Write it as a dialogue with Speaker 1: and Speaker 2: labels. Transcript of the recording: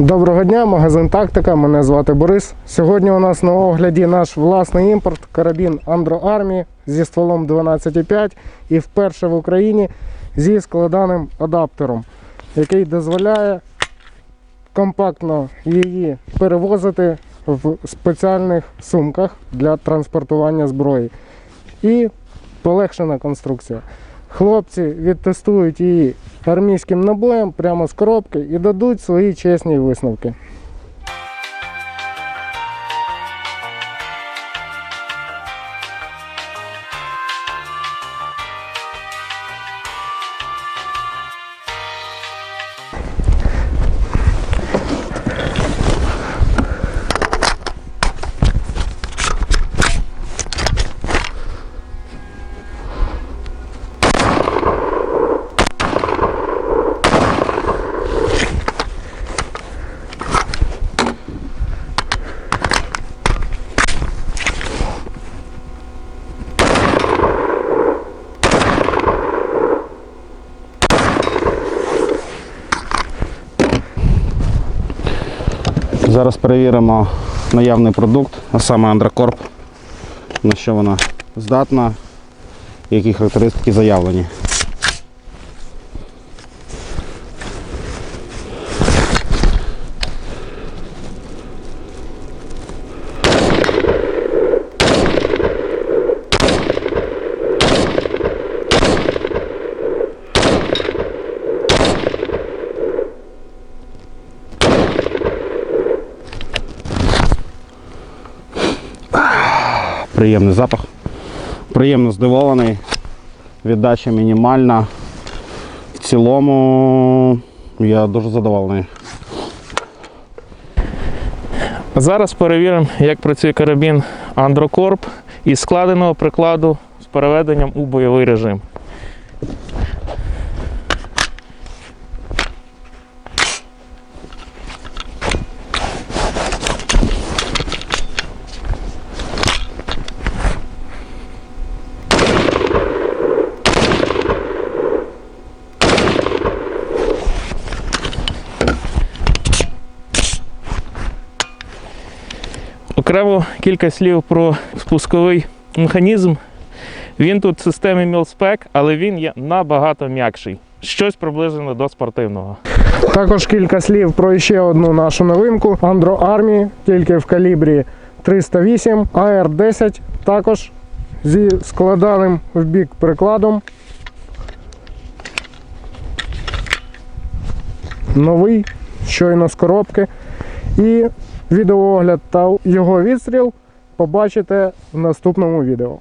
Speaker 1: Доброго дня, магазин Тактика. Мене звати Борис. Сьогодні у нас на огляді наш власний імпорт карабін Andro Army зі стволом 12,5 і вперше в Україні зі складаним адаптером, який дозволяє компактно її перевозити в спеціальних сумках для транспортування зброї. І полегшена конструкція. Хлопці відтестують її армійським набоєм прямо з коробки і дадуть свої чесні висновки.
Speaker 2: Зараз перевіримо наявний продукт, а саме Андракорп, на що вона здатна, які характеристики заявлені. Приємний запах. Приємно здивований. Віддача мінімальна. В цілому я дуже задоволений.
Speaker 3: Зараз перевіримо, як працює карабін Androcorp із складеного прикладу з переведенням у бойовий режим. Окремо кілька слів про спусковий механізм. Він тут в системі Мілспек, але він є набагато м'якший. Щось приближено до спортивного.
Speaker 1: Також кілька слів про ще одну нашу новинку Andro Army, тільки в калібрі 308 AR-10, також зі складаним в бік прикладом. Новий, щойно з коробки. І відеоогляд та його відстріл побачите в наступному відео.